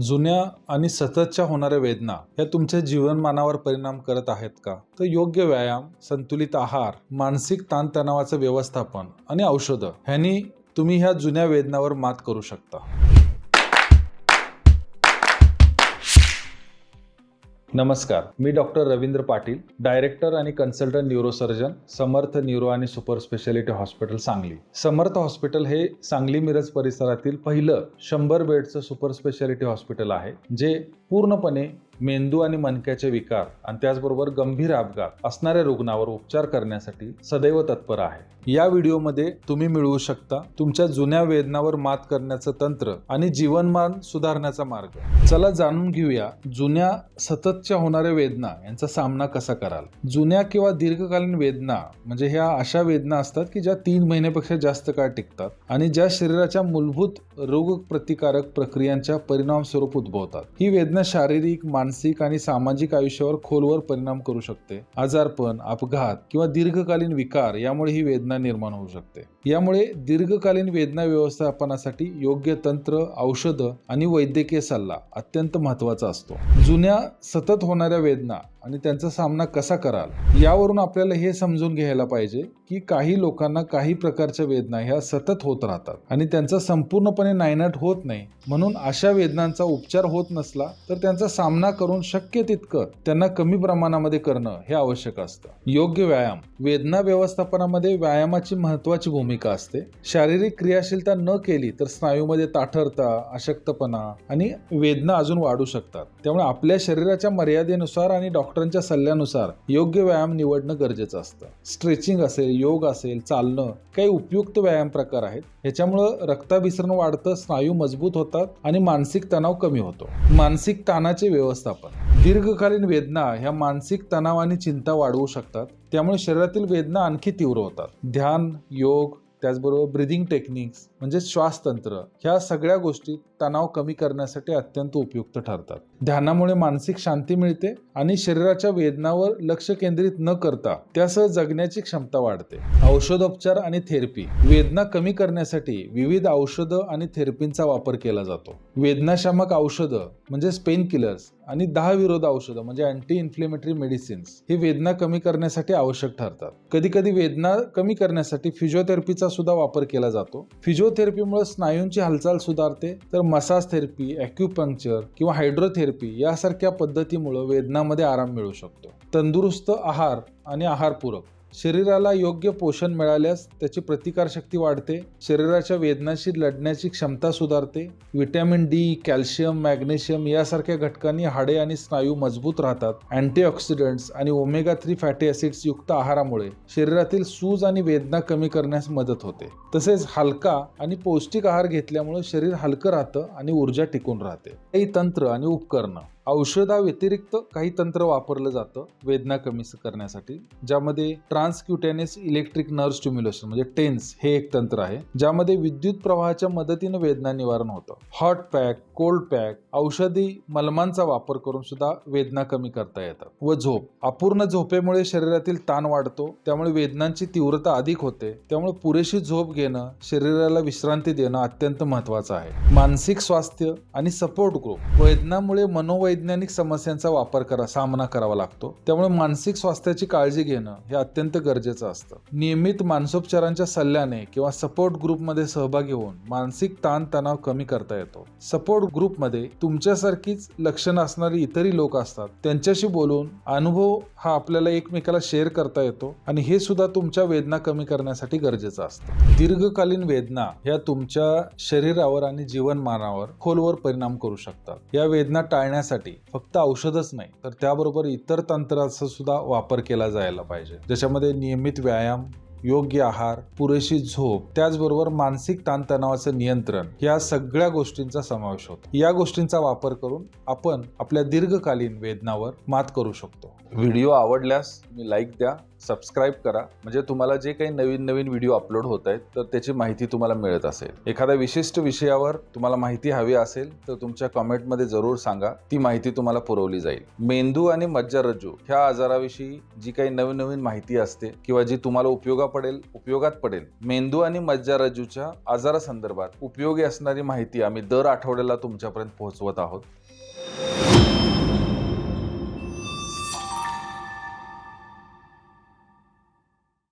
जुन्या आणि सततच्या होणाऱ्या वेदना या तुमच्या जीवनमानावर परिणाम करत आहेत का? तर योग्य व्यायाम संतुलित आहार मानसिक ताणतणावाचं व्यवस्थापन आणि औषधं ह्यांनी तुम्ही ह्या जुन्या वेदनावर मात करू शकता. नमस्कार. मी डॉक्टर रवींद्र पाटील डायरेक्टर आणि कन्सल्टंट न्यूरोसर्जन समर्थ न्यूरो आणि super speciality hospital Sangli. Samarth hospital हे सांगली मिरज परिसरातील पहिलं शंभर बेडचं सुपर स्पेशालिटी हॉस्पिटल आहे जे पूर्णपणे मेंदू आणि मनक्याचे विकार आणि त्याचबरोबर गंभीर अपघात असणाऱ्या रुग्णावर उपचार करण्यासाठी सदैव तत्पर आहे. या व्हिडिओमध्ये तुम्ही मिळवू शकता तुमच्या जुन्या वेदनावर मात करण्याचं तंत्र आणि जीवनमान सुधारण्याचा मार्ग. चला जाणून घेऊया जुन्या सततच्या होणाऱ्या वेदना यांचा सामना कसा कराल. जुन्या किंवा दीर्घकालीन वेदना म्हणजे ह्या अशा वेदना असतात की ज्या तीन महिन्यापेक्षा जास्त काळ टिकतात आणि ज्या शरीराच्या मूलभूत रोग प्रतिकारक प्रक्रियांच्या परिणाम स्वरूप उद्भवतात. ही वेदना शारीरिक मानसिक मानसिक आणि सामाजिक आयुष्यावर खोलवर परिणाम करू शकते. आजारपण अपघात किंवा दीर्घकालीन विकार यामुळे ही वेदना निर्माण होऊ शकते. यामुळे दीर्घकालीन वेदना व्यवस्थापनासाठी योग्य तंत्र औषधं आणि वैद्यकीय सल्ला अत्यंत महत्त्वाचा असतो. जुन्या सतत होणाऱ्या वेदना आणि त्यांचा सामना कसा कराल? यावरून आपल्याला हे समजून घ्यायला पाहिजे की काही लोकांना काही प्रकारच्या वेदना ह्या सतत होत राहतात आणि त्यांचा संपूर्णपणे नायनाट होत नाही. म्हणून अशा वेदनांचा उपचार होत नसला तर त्यांचा सामना करून शक्य तितकं त्यांना कमी प्रमाणामध्ये करणं हे आवश्यक असतं. योग्य व्यायाम. वेदना व्यवस्थापनामध्ये व्यायामाची महत्वाची भूमिका असते. शारीरिक क्रियाशीलता न केली तर स्नायूमध्ये ताठरता अशक्तपणा आणि वेदना अजून वाढू शकतात. त्यामुळे आपल्या शरीराच्या मर्यादेनुसार आणि डॉक्टर डॉक्टरांच्या सल्ल्यानुसार योग्य व्यायाम निवडणं गरजेचं असतं. स्ट्रेचिंग असेल योग असेल चालणं काही उपयुक्त व्यायाम प्रकार आहेत. ह्याच्यामुळं रक्ताभिसरण वाढतं स्नायू मजबूत होतात आणि मानसिक तणाव कमी होतो. मानसिक ताणाचे व्यवस्थापन. दीर्घकालीन वेदना ह्या मानसिक तणाव आणि चिंता वाढवू शकतात. त्यामुळे शरीरातील वेदना आणखी तीव्र होतात. ध्यान योग त्याचबरोबर ब्रिदिंग टेक्निक्स म्हणजे श्वासतंत्र ह्या सगळ्या गोष्टी तणाव कमी करण्यासाठी अत्यंत उपयुक्त ठरतात. ध्यानामुळे मानसिक शांती मिळते आणि शरीराच्या वेदनावर लक्ष केंद्रित न करता त्यासह जगण्याची क्षमता वाढते. औषधोपचार आणि थेरपी. वेदना कमी करण्यासाठी विविध औषधं आणि थेरपींचा वापर केला जातो. वेदनाशामक औषधं म्हणजे पेन किलर्स आणि दहा विरोध औषधं म्हणजे अँटी इन्फ्लेमेटरी मेडिसिन्स ही वेदना कमी करण्यासाठी आवश्यक ठरतात. कधी कधी वेदना कमी करण्यासाठी फिजिओथेरपीचा सुद्धा वापर केला जातो. फिजिओथेरपीमुळे स्नायूंची हालचाल सुधारते तर मसाज थेरपी ॲक्युपंक्चर किंवा हायड्रोथेरपी यासारख्या पद्धतीमुळं वेदनामध्ये आराम मिळू शकतो. तंदुरुस्त आहार आणि आहारपूरक. शरीराला योग्य पोषण मिळाल्यास त्याची प्रतिकारशक्ती वाढते शरीराच्या वेदनाशी लढण्याची क्षमता सुधारते व्हिटॅमिन डी कॅल्शियम मॅग्नेशियम यासारख्या घटकांनी हाडे आणि स्नायू मजबूत राहतात. अँटीऑक्सिडंट्स आणि ओमेगा थ्री फॅटी ऍसिड्स युक्त आहारामुळे शरीरातील सूज आणि वेदना कमी करण्यास मदत होते. तसेच हलका आणि पौष्टिक आहार घेतल्यामुळे शरीर हलकं राहतं आणि ऊर्जा टिकून राहते. काही तंत्र आणि उपकरणं. औषधाव्यतिरिक्त काही तंत्र वापरलं जातं वेदना कमी करण्यासाठी ज्यामध्ये ट्रान्सक्युटेनियस इलेक्ट्रिक नर्व स्टिम्युलेशन म्हणजे टेन्स हे एक तंत्र आहे ज्यामध्ये विद्युत प्रवाहाच्या मदतीनं वेदना निवारण होतं. हॉट पॅक कोल्ड पॅक औषधी मलमांचा वापर करून सुद्धा वेदना कमी करता येतात. व झोप अपूर्ण झोपेमुळे शरीरातील ताण वाढतो त्यामुळे वेदनांची तीव्रता अधिक होते त्यामुळे पुरेशी झोप घेणं शरीराला विश्रांती देणं अत्यंत महत्वाचं आहे. मानसिक स्वास्थ्य आणि सपोर्ट ग्रुप वेदनामुळे मनोवै वैज्ञानिक समस्यांचा वापर करा सामना करावा लागतो. त्यामुळे मानसिक स्वास्थ्याची काळजी घेणं हे अत्यंत गरजेचं असतं. नियमित मानसोपचारांच्या सल्ल्याने किंवा सपोर्ट ग्रुपमध्ये सहभागी होऊन मानसिक ताण तणाव कमी करता येतो. सपोर्ट ग्रुपमध्ये तुमच्यासारखीच लक्षणं असणारी इतरही लोक असतात. त्यांच्याशी बोलून अनुभव हा आपल्याला एकमेकाला शेअर करता येतो आणि हे सुद्धा तुमच्या वेदना कमी करण्यासाठी गरजेचं असतं. दीर्घकालीन वेदना ह्या तुमच्या शरीरावर आणि जीवनमानावर खोलवर परिणाम करू शकतात. या वेदना टाळण्यासाठी फक्त औषधच नाही तर त्याबरोबर इतर तंत्राचा सुद्धा वापर केला जायला पाहिजे. ज्याच्यामध्ये नियमित व्यायाम योग्य आहार पुरेशी झोप त्याचबरोबर मानसिक ताणतणावाचं नियंत्रण या सगळ्या गोष्टींचा समावेश होतो. या गोष्टींचा वापर करून आपण आपल्या दीर्घकालीन वेदनावर मात करू शकतो. व्हिडिओ आवडल्यास तुम्ही लाईक द्या सबस्क्राईब करा. म्हणजे तुम्हाला जे काही नवीन नवीन व्हिडिओ अपलोड होत आहेत तर त्याची माहिती तुम्हाला मिळत असेल. एखाद्या विशिष्ट विषयावर तुम्हाला माहिती हवी असेल तर तुमच्या कमेंटमध्ये जरूर सांगा. ती माहिती तुम्हाला पुरवली जाईल. मेंदू आणि मज्जारज्जू ह्या आजाराविषयी जी काही नवीन नवीन माहिती असते किंवा जी तुम्हाला उपयोगा पडेल उपयोगात पडेल. मेंदू आणि मज्जारज्जूच्या आजारासंदर्भात उपयोगी असणारी माहिती आम्ही दर आठवड्याला तुमच्यापर्यंत पोहोचवत आहोत.